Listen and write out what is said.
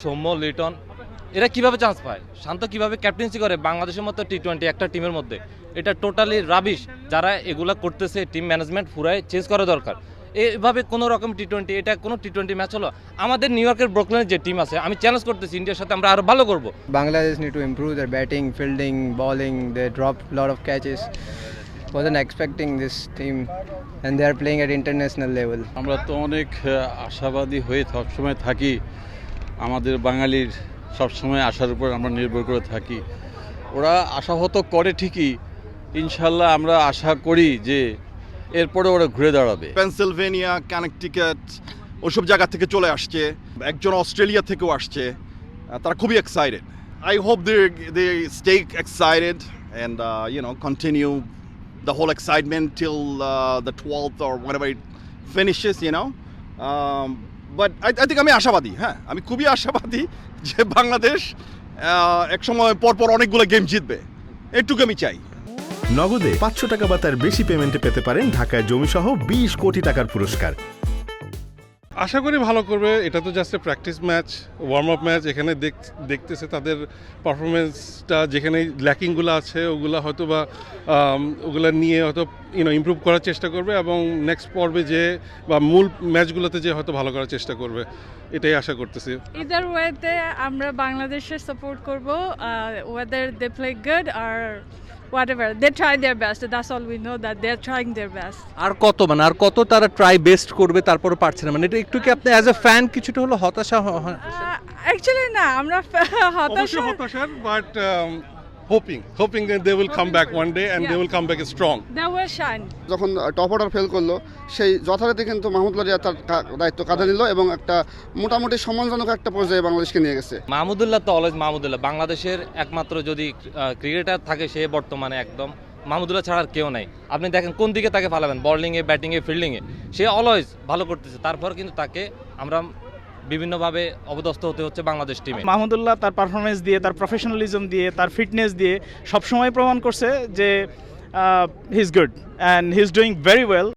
সৌম্য লিটন এরা কীভাবে চান্স পায় শান্ত কীভাবে ক্যাপ্টেন্সি করে বাংলাদেশের মতো টি টোয়েন্টি একটা টিমের মধ্যে এটা টোটালি রাবিশ যারা এগুলা করতেছে টিম ম্যানেজমেন্ট পুরাই চেঞ্জ করা দরকার এভাবে কোনো রকম টি টোয়েন্টি এটা কোনো টি টোয়েন্টি ম্যাচ হলো আমাদের নিউ ইয়র্কের ব্রোকলেনের যে টিম আছে আমি চ্যালেঞ্জ করতেছি ইন্ডিয়ার সাথে আমরা আরও ভালো করব Bangladesh need to improve their batting fielding bowling. They drop a of of catches. Wasn't expecting this team, and they are playing at international level. আমরা তো অনেক আশাবাদী হয়ে সবসময় থাকি আমাদের বাঙালির সবসময় আশার উপর আমরা নির্ভর করে থাকি। ওরা আশাহত করে ঠিকই ইনশাল্লাহ আমরা আশা করি যে এরপরে ওরা ঘুরে দাঁড়াবে। পেনসিলভেনিয়া কানেকটিকাট ওসব জায়গা থেকে চলে আসছে। একজন অস্ট্রেলিয়া থেকেও আসছে। তারা খুবই excited I hope they they stay excited and you know continue the whole excitement till the twelfth or one ever it know but I I think আমি আশাবাদী হ্যাঁ? আমি খুবই আশাবাদী যে বাংলাদেশ এক সময় পরপর অনেকগুলো গেম জিতবে। এটুকু আমি চাই। নগদে পাঁচশো টাকা বা তার বেশি পেমেন্টে পেতে পারেন ঢাকায় জমিসহ বিশ কোটি টাকার পুরস্কার। আশা করি ভালো করবে। এটা তো just practice match warm up match এখানে দেখ- দেখতেছে তাদের পারফরমেন্সটা যেখানে ল্যাকিংগুলো আছে, ওগুলো হয়তো বা ওগুলো নিয়ে হয়তো ইউনো ইমপ্রুভ করার চেষ্টা করবে এবং নেক্সট পর্বে যে, বা মূল ম্যাচগুলোতে যে হয়তো ভালো করার চেষ্টা করবে, এটাই আশা করতেছি। ইদার ওয়েতে আমরা বাংলাদেশের সাপোর্ট করব whether they play good R what they try try best. That's all all know that they're trying their best. আর কত মানে আর কত তারা ট্রাই বেস্ট করবে তারপরে পারছে না। মানে এটা একটু কি আপনি অ্যাজ এ ফ্যান কিছুটা হলো হতাশা হয়? অ্যাকচুয়ালি না আমরা হতাশা হতাশার but hoping hoping they will come back one day and they will come back strong they were shine যখন টপ অর্ডার ফেল করল সেই যথারীতি কিন্তু মাহমুদুল্লাহ রিয়াদ তার দায়িত্ব কাঁধে নিল এবং একটা মোটামুটি সম্মানজনক একটা পর্যায়ে বাংলাদেশকে নিয়ে গেছে। মাহমুদুল্লাহ তো অলওয়েজ মাহমুদুল্লাহ। বাংলাদেশের একমাত্র যদি ক্রিকেটার থাকে সে বর্তমানে একদম মাহমুদুল্লাহ ছাড়া আর কেউ নাই। আপনি দেখেন কোন দিকে তাকে ফালাবেন বলিংয়ে ব্যাটিংয়ে ফিল্ডিংয়ে সে অলওয়েজ ভালো করতেছে। তারপর কিন্তু তাকে আমরা বিভিন্নভাবে অবদস্থ হতে হচ্ছে বাংলাদেশ টিমে মাহমুদুল্লাহ তার পারফরমেন্স দিয়ে, তার প্রফেশনালিজম দিয়ে, তার ফিটনেস দিয়ে সবসময় প্রমাণ করছে যে he is good and he is doing very well